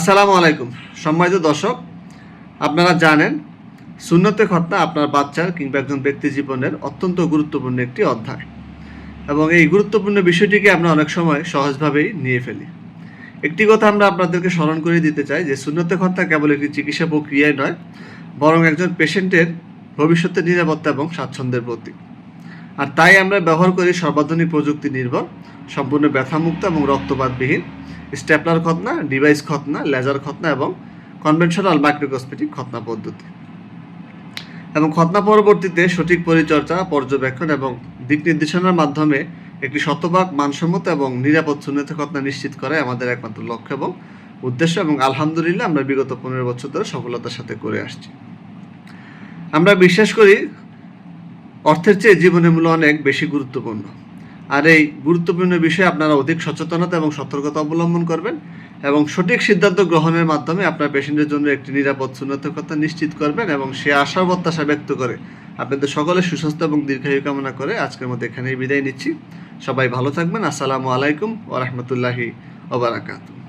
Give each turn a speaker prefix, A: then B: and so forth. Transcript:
A: আসসালামু আলাইকুম। সম্মানিত দর্শক, আপনারা জানেন, সুন্নতে খতনা আপনার বাচ্চার কিংবা একজন ব্যক্তি জীবনের অত্যন্ত গুরুত্বপূর্ণ একটি অধ্যায়। এবং এই গুরুত্বপূর্ণ বিষয়টিকে আমরা অনেক সময় সহজভাবেই নিয়ে ফেলি। একটি কথা আমরা আপনাদেরকে স্মরণ করে দিতে চাই যে শূন্যতে খতনা কেবল একটি চিকিৎসা প্রক্রিয়াই নয়, বরং একজন পেশেন্টের ভবিষ্যতের নিরাপত্তা এবং স্বাচ্ছন্দ্যের প্রতীক। আর তাই আমরা ব্যবহার করি সর্বাধুনিক প্রযুক্তি নির্ভর, সম্পূর্ণ ব্যথামুক্ত এবং রক্তপাতবিহীন, স্টেপলার খতনা ডিভাইস খতনা লেজার খতনা এবং কনভেনশনাল মাইক্রোকসমেটিক খতনা পদ্ধতি। এবং খতনা পরবর্তীতে সঠিক পরিচর্যা, পর্যবেক্ষণ এবং দিক নির্দেশনার মাধ্যমে একটি শতভাগ মানসম্মত এবং নিরাপদ শূন্যতে খতনা নিশ্চিত করাই আমাদের একমাত্র লক্ষ্য এবং উদ্দেশ্য এবং আলহামদুলিল্লাহ আমরা বিগত পনেরো বছর ধরে সফলতার সাথে করে আসছি। আমরা বিশ্বাস করি অর্থের চেয়ে জীবনের মূল্য অনেক বেশি গুরুত্বপূর্ণ। আর এই গুরুত্বপূর্ণ বিষয়ে আপনারা অধিক সচেতনতা এবং সতর্কতা অবলম্বন করবেন এবং সঠিক সিদ্ধান্ত গ্রহণের মাধ্যমে আপনার পেশেন্টের জন্য একটি নিরাপদ শূন্যতকতা নিশ্চিত করবেন এবং সে আশা প্রত্যাশা ব্যক্ত করে। আপনাদের সকলে সুস্বাস্থ্য এবং দীর্ঘায়ু কামনা করে আজকের মতো এখানেই বিদায় নিচ্ছি। সবাই ভালো থাকবেন। আসসালামু আলাইকুম ওরহমতুল্লাহি ওবরাকাতু